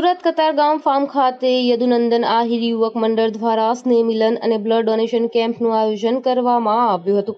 Surat Katargam farm ખાતે યદુનંદન આહિર યુવક મંડળ દ્વારા સ્નેહ મિલન અને બ્લડ ડોનેશન કેમ્પનું આયોજન કરવામાં આવ્યું હતું.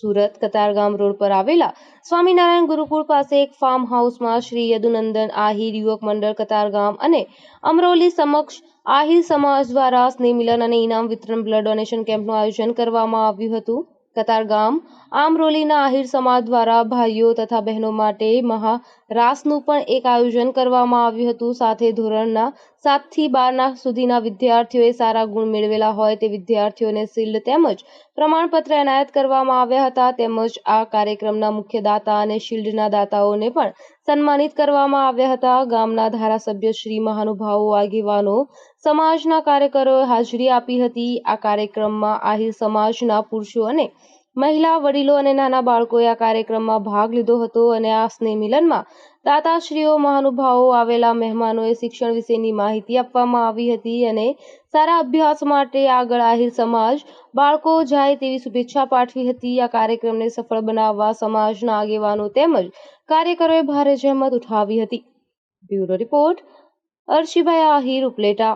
સુરત કતારગામ રોડ પર આવેલા સ્વામિનારાયણ ગુરુકુળ પાસે એક ફાર્મ હાઉસમાં શ્રી યદુનંદન આહિર યુવક મંડળ કતારગામ અને અમરોલી સમક્ષ આહિર સમાજ દ્વારા સ્નેહ મિલન અને ઇનામ વિતરણ બ્લડ ડોનેશન કેમ્પનું આયોજન કરવામાં આવ્યું હતું. કતારગામ આમરોલીના આહિર સમાજ દ્વારા ભાઈઓ તથા બહેનો માટે મહા રાસનું પણ એક આયોજન કરવામાં આવ્યું હતું. સાથે ધોરણના સાતથી બારના સુધીના વિદ્યાર્થીઓએ સારા ગુણ મેળવેલા હોય તે વિદ્યાર્થીઓને શિલ્ડ તેમજ પ્રમાણપત્ર એનાયત કરવામાં આવ્યા હતા. તેમજ આ કાર્યક્રમના મુખ્ય દાતા અને શિલ્ડના દાતાઓને પણ સન્માનિત કરવામાં આવ્યા હતા. ગામના ધારાસભ્ય શ્રી મહાનુભાવો આગેવાનો સમાજના કાર્યકરોએ હાજરી આપી હતી. આ કાર્યક્રમમાં આહિર સમાજના પુરુષો અને મહિલા વડીલો અને નાના બાળકોએ આ કાર્યક્રમમાં ભાગ લીધો હતો અને આ સ્નેહ મિલનમાં દાતાશ્રીઓ, મહાનુભાવો આવેલા મહેમાનોએ શિક્ષણ વિશેની માહિતી આપવામાં આવી હતી અને સારા અભ્યાસ માટે આગળ આહિર સમાજ બાળકો જાય તેવી શુભેચ્છા પાઠવી હતી. આ કાર્યક્રમને સફળ બનાવવા સમાજના આગેવાનો તેમજ કાર્યકરોએ ભારે જહેમત ઉઠાવી હતી. Bureau report Arshibhai Ahir Upleta.